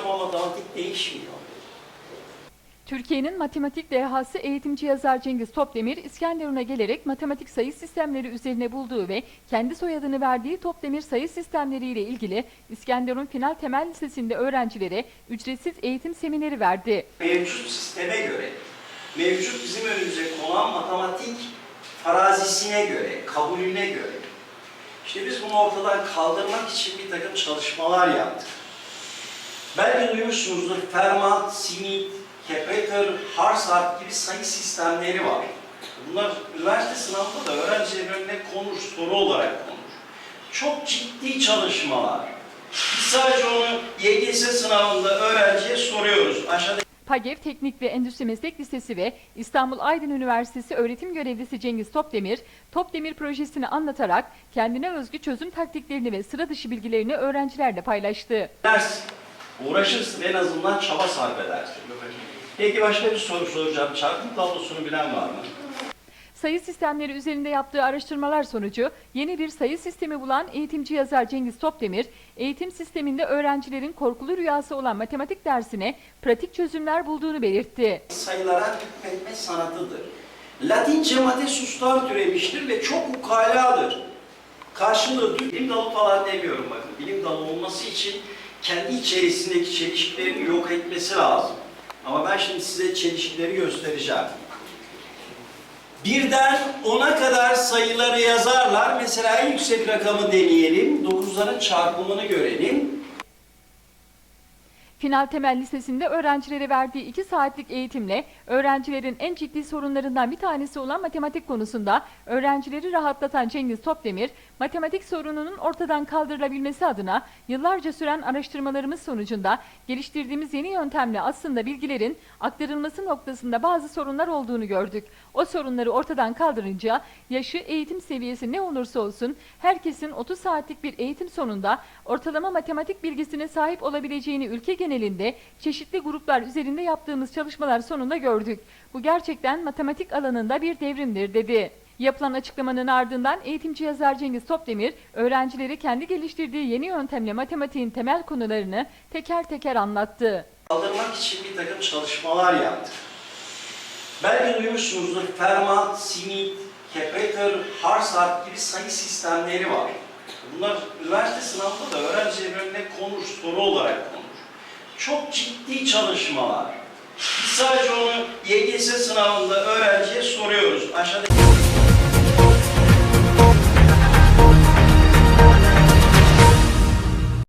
Karamolla Dantik değişmiyor. Türkiye'nin matematik dehası eğitimci yazar Cengiz Topdemir, İskenderun'a gelerek matematik sayı sistemleri üzerine bulduğu ve kendi soyadını verdiği Topdemir sayı sistemleriyle ilgili İskenderun Final Temel Lisesi'nde öğrencilere ücretsiz eğitim semineri verdi. Mevcut sisteme göre, mevcut bizim önümüze konan matematik farazisine göre, kabulüne göre, işte biz bunu ortadan kaldırmak için bir takım çalışmalar yaptık. Belki duymuşsunuzdur Fermat, Simit, Kepler, Harsart gibi sayı sistemleri var. Bunlar üniversite sınavında da öğrencilerin önüne konur, soru olarak konur. Çok ciddi çalışmalar. Biz sadece onu YGS sınavında öğrenciye soruyoruz. Aşağıda PAGEV Teknik ve Endüstri Meslek Lisesi ve İstanbul Aydın Üniversitesi öğretim görevlisi Cengiz Topdemir, Topdemir projesini anlatarak kendine özgü çözüm taktiklerini ve sıra dışı bilgilerini öğrencilerle paylaştı. dersin, uğraşırsın en azından çaba sarf edersin. Peki başka bir soru soracağım. Çarpım tablosunu bilen var mı? Sayı sistemleri üzerinde yaptığı araştırmalar sonucu yeni bir sayı sistemi bulan eğitimci yazar Cengiz Topdemir, eğitim sisteminde öğrencilerin korkulu rüyası olan matematik dersine pratik çözümler bulduğunu belirtti. Sayılara hükmetme sanatıdır. Latince matesus'tan türemiştir ve çok ukaladır. Karşılığı bilim dalı falan demiyorum bakın. Bilim dalı olması için kendi içerisindeki çelişkilerini yok etmesi lazım. Ama ben şimdi size çelişkileri göstereceğim. Birden ona kadar sayıları yazarlar. Mesela en yüksek rakamı deneyelim. Dokuzların çarpımını görelim. Final Temel Lisesi'nde öğrencilere verdiği 2 saatlik eğitimle öğrencilerin en ciddi sorunlarından bir tanesi olan matematik konusunda öğrencileri rahatlatan Cengiz Topdemir, matematik sorununun ortadan kaldırılabilmesi adına yıllarca süren araştırmalarımız sonucunda geliştirdiğimiz yeni yöntemle aslında bilgilerin aktarılması noktasında bazı sorunlar olduğunu gördük. O sorunları ortadan kaldırınca yaşı, eğitim seviyesi ne olursa olsun herkesin 30 saatlik bir eğitim sonunda ortalama matematik bilgisine sahip olabileceğini ülke genelinde çeşitli gruplar üzerinde yaptığımız çalışmalar sonunda gördük. Bu gerçekten matematik alanında bir devrimdir dedi. Yapılan açıklamanın ardından eğitimci yazar Cengiz Topdemir, öğrencileri kendi geliştirdiği yeni yöntemle matematiğin temel konularını teker teker anlattı. kaldırmak için bir takım çalışmalar yaptık. Belki duymuşsunuzdur Fermat, Simit, Kepler, Harsart gibi sayı sistemleri var. Bunlar üniversite sınavında da öğrencilerin önüne konur, soru olarak konur. Çok ciddi çalışmalar. Biz sadece onu YGS sınavında öğrenciye soruyoruz. Aşağıda